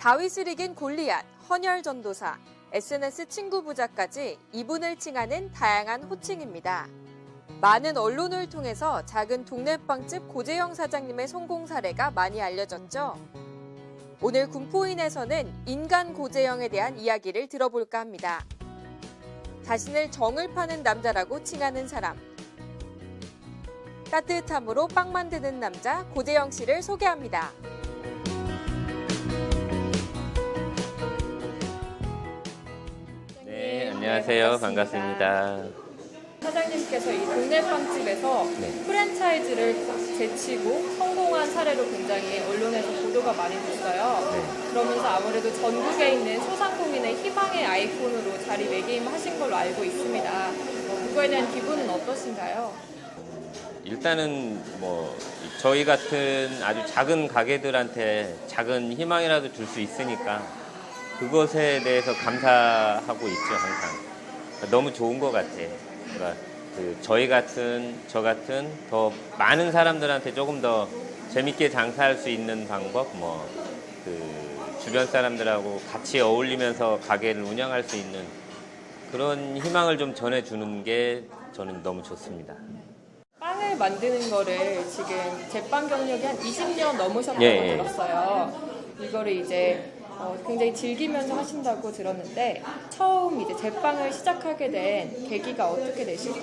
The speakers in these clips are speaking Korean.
다윗을 이긴 골리앗, 헌혈 전도사, SNS 친구 부자까지 이분을 칭하는 다양한 호칭입니다. 많은 언론을 통해서 작은 동네 빵집 고재영 사장님의 성공 사례가 많이 알려졌죠. 오늘 군포인에서는 인간 고재영에 대한 이야기를 들어볼까 합니다. 자신을 정을 파는 남자라고 칭하는 사람. 따뜻함으로 빵 만드는 남자 고재영 씨를 소개합니다. 안녕하세요. 반갑습니다. 사장님께서 이 동네 빵집에서 네. 프랜차이즈를 제치고 성공한 사례로 굉장히 언론에서 보도가 많이 됐어요. 네. 그러면서 아무래도 전국에 있는 소상공인의 희망의 아이콘으로 자리매김하신 걸로 알고 있습니다. 어, 그거에 대한 기분은 어떠신가요? 일단은 뭐 저희 같은 아주 작은 가게들한테 작은 희망이라도 줄 수 있으니까 그것에 대해서 감사하고 있죠 항상. 너무 좋은 것 같아. 그러니까 그 저희 같은 저 같은 더 많은 사람들한테 조금 더 재밌게 장사할 수 있는 방법 뭐 그 주변 사람들하고 같이 어울리면서 가게를 운영할 수 있는 그런 희망을 좀 전해주는 게 저는 너무 좋습니다. 빵을 만드는 거를 지금 제빵 경력이 한 20년 넘으셨다고 예, 예. 들었어요. 이거를 이제 어, 굉장히 즐기면서 하신다고 들었는데 처음 이제 제빵을 시작하게 된 계기가 어떻게 되시죠?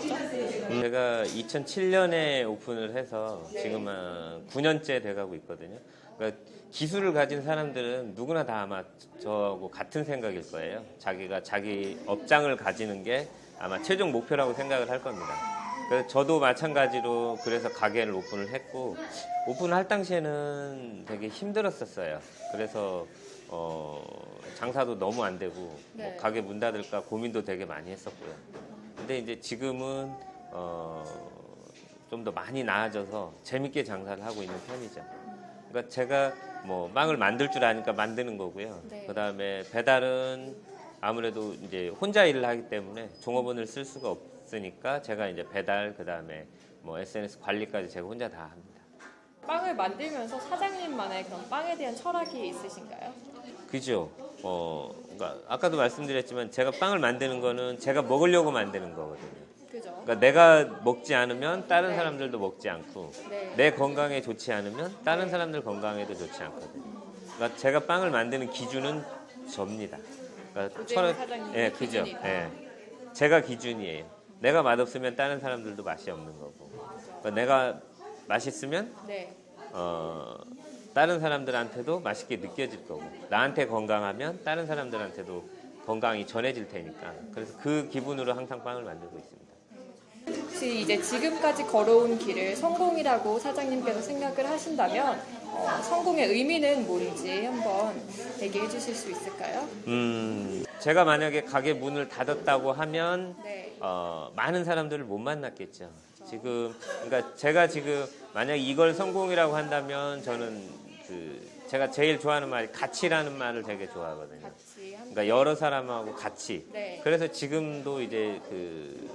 제가 2007년에 오픈을 해서 지금 한 9년째 돼가고 있거든요. 그러니까 기술을 가진 사람들은 누구나 다 아마 저하고 같은 생각일 거예요. 자기가 자기 업장을 가지는 게 아마 최종 목표라고 생각을 할 겁니다. 그래서 저도 마찬가지로 그래서 가게를 오픈을 했고 오픈할 당시에는 되게 힘들었었어요. 그래서 어, 장사도 너무 안 되고 뭐 네. 가게 문 닫을까 고민도 되게 많이 했었고요. 근데 이제 지금은 어, 좀 더 많이 나아져서 재밌게 장사를 하고 있는 편이죠. 그러니까 제가 뭐 빵을 만들 줄 아니까 만드는 거고요. 네. 그다음에 배달은 아무래도 이제 혼자 일을 하기 때문에 종업원을 쓸 수가 없으니까 제가 이제 배달 그다음에 뭐 SNS 관리까지 제가 혼자 다 합니다. 빵을 만들면서 사장님만의 그런 빵에 대한 철학이 있으신가요? 그죠? 어, 그러니까 아까도 말씀드렸지만 제가 빵을 만드는 거는 제가 먹으려고 만드는 거거든요. 그죠? 그러니까 내가 먹지 않으면 다른 네. 사람들도 먹지 않고 네. 내 건강에 좋지 않으면 다른 사람들 건강에도 좋지 않거든요. 그러니까 제가 빵을 만드는 기준은 접니다. 그러니까 사장님의 예, 그죠. 예. 제가 기준이에요. 내가 맛없으면 다른 사람들도 맛이 없는 거고. 그러니까 내가 맛있으면 네. 어, 다른 사람들한테도 맛있게 느껴질 거고 나한테 건강하면 다른 사람들한테도 건강이 전해질 테니까 그래서 그 기분으로 항상 빵을 만들고 있습니다. 혹시 이제 지금까지 걸어온 길을 성공이라고 사장님께서 생각을 하신다면 어, 성공의 의미는 뭔지 한번 얘기해 주실 수 있을까요? 음, 제가 만약에 가게 문을 닫았다고 하면 네. 어, 많은 사람들을 못 만났겠죠. 지금 그러니까 제가 지금 만약 이걸 성공이라고 한다면 저는 그 제가 제일 좋아하는 말이 가치라는 말을 되게 좋아하거든요. 그러니까 여러 사람하고 같이. 네. 그래서 지금도 이제 그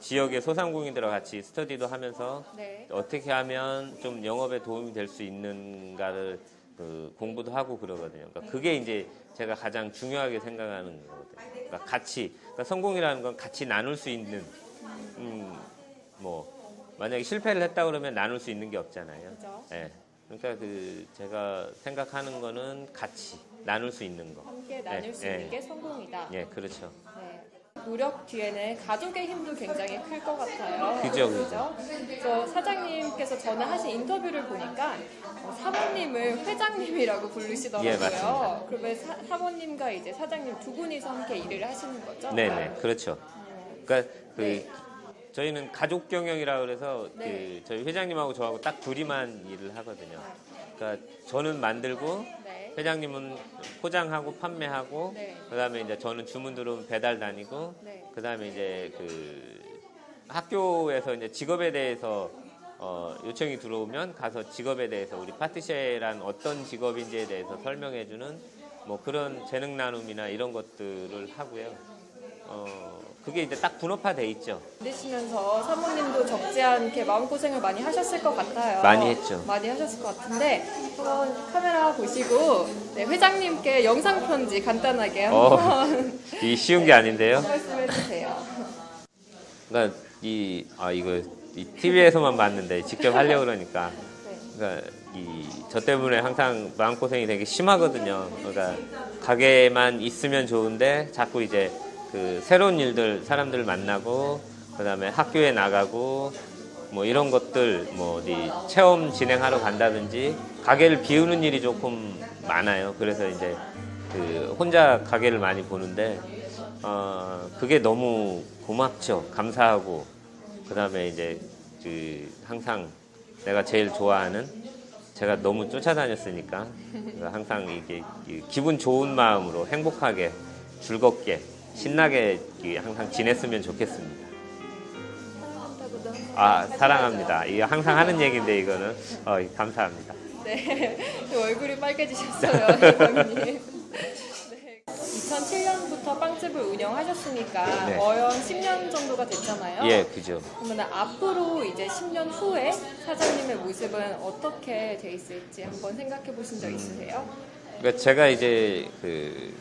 지역의 소상공인들과 같이 스터디도 하면서 네. 어떻게 하면 좀 영업에 도움이 될 수 있는가를 그 공부도 하고 그러거든요. 그러니까 그게 이제 제가 가장 중요하게 생각하는 거거든요. 그러니까 같이, 그러니까 성공이라는 건 같이 나눌 수 있는, 음, 뭐 만약에 실패를 했다 그러면 나눌 수 있는 게 없잖아요. 그죠? 예. 그러니까 그 제가 생각하는 거는 같이 나눌 수 있는 거. 함께 나눌 수 예, 있는 예. 게 성공이다. 예, 그렇죠. 네. 노력 뒤에는 가족의 힘도 굉장히 클 것 같아요. 그죠, 그죠. 그래서 사장님께서 전에 하신 인터뷰를 보니까 어, 사모님을 회장님이라고 부르시더라고요. 예, 맞습니다. 그러면 사, 사모님과 이제 사장님 두 분이서 함께 일을 하시는 거죠? 네네, 그렇죠. 음, 그러니까 그 네. 저희는 가족 경영이라 그래서 네. 그 저희 회장님하고 저하고 딱 둘이만 일을 하거든요. 그러니까 저는 만들고 네. 회장님은 포장하고 판매하고 네. 그다음에 이제 저는 주문 들어오면 배달 다니고 네. 그다음에 이제 그 학교에서 이제 직업에 대해서 어, 요청이 들어오면 가서 직업에 대해서 우리 파티셰란 어떤 직업인지에 대해서 설명해주는 뭐 그런 재능 나눔이나 이런 것들을 하고요. 어, 그게 이제 딱 분업화돼 있죠. 만드시면서 사모님도 적지 않게 마음고생을 많이 하셨을 것 같아요. 많이 했죠. 많이 하셨을 것 같은데 한번 카메라 보시고 네, 회장님께 영상 편지 간단하게 어. 한번 이 쉬운 게 아닌데요. 말씀해 주세요. 그러니까 이 아 이거 이 TV에서만 봤는데 직접 하려고 그러니까 네. 그러니까 이 저 때문에 항상 마음 고생이 되게 심하거든요. 그러니까 가게만 있으면 좋은데 자꾸 이제 그 새로운 일들 사람들 만나고 그다음에 학교에 나가고 뭐 이런 것들 뭐 어디 체험 진행하러 간다든지 가게를 비우는 일이 조금 많아요. 그래서 이제 그 혼자 가게를 많이 보는데 어 그게 너무 고맙죠. 감사하고 그다음에 이제 그 항상 내가 제일 좋아하는 제가 너무 쫓아다녔으니까 항상 이게 이 기분 좋은 마음으로 행복하게 즐겁게 신나게 이 항상 지냈으면 좋겠습니다. 아 사랑합니다. 이거 항상 하는 얘기인데 이거는 어, 감사합니다. 네, 얼굴이 빨개지셨어요. 네. 2007년부터 빵집을 운영하셨으니까 네. 어연 10년 정도가 됐잖아요. 예, 그죠. 그러면 앞으로 이제 10년 후에 사장님의 모습은 어떻게 돼 있을지 한번 생각해 보신 적 있으세요? 그러니까 제가 이제 그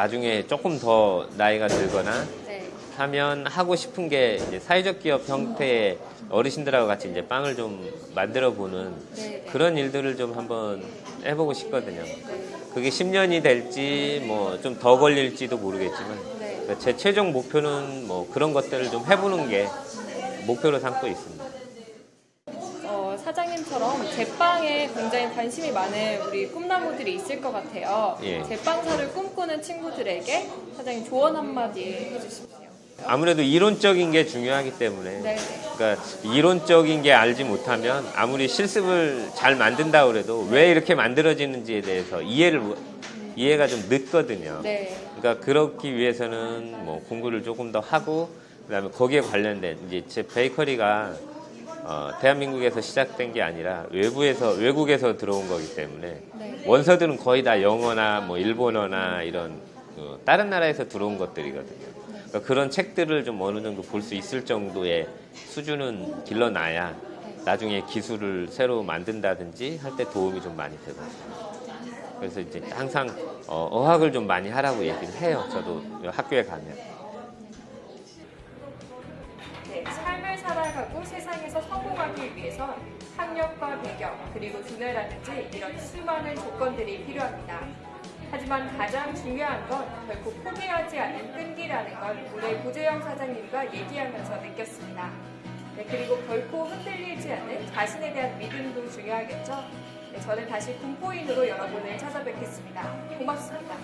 나중에 조금 더 나이가 들거나 네. 하면 하고 싶은 게 이제 사회적 기업 형태의 어르신들하고 같이 이제 빵을 좀 만들어 보는 네. 네. 그런 일들을 좀 한번 해보고 싶거든요. 그게 10년이 될지 뭐 좀 더 걸릴지도 모르겠지만 네. 그러니까 제 최종 목표는 뭐 그런 것들을 좀 해보는 게 목표로 삼고 있습니다. 어, 사장님처럼 제빵에 굉장히 관심이 많은 우리 꿈나무들이 있을 것 같아요. 예. 제빵사를 꿈꾸는 친구들에게 사장님 조언 한마디 해주십시오. 아무래도 이론적인 게 중요하기 때문에 네. 그러니까 이론적인 게 알지 못하면 아무리 실습을 잘 만든다 그래도 왜 이렇게 만들어지는지에 대해서 이해를 못- 이해가 좀 늦거든요. 네. 그러니까 그렇기 위해서는 뭐 공부를 조금 더 하고 그다음에 거기에 관련된 이제 제 베이커리가 어, 대한민국에서 시작된 게 아니라 외부에서 외국에서 들어온 거기 때문에 네. 원서들은 거의 다 영어나 뭐 일본어나 이런 어, 다른 나라에서 들어온 것들이거든요. 그러니까 그런 책들을 좀 어느 정도 볼 수 있을 정도의 수준은 길러놔야 나중에 기술을 새로 만든다든지 할 때 도움이 좀 많이 되거든요. 그래서 이제 항상 어, 어학을 좀 많이 하라고 얘기를 해요. 저도 학교에 가면. 살아가고 세상에서 성공하기 위해선 학력과 배경 그리고 두뇌라든지 이런 수많은 조건들이 필요합니다. 하지만 가장 중요한 건 결코 포기하지 않는 끈기라는 걸 오늘 고재영 사장님과 얘기하면서 느꼈습니다. 네, 그리고 결코 흔들리지 않는 자신에 대한 믿음도 중요하겠죠. 네, 저는 다시 군포인으로 여러분을 찾아뵙겠습니다. 고맙습니다.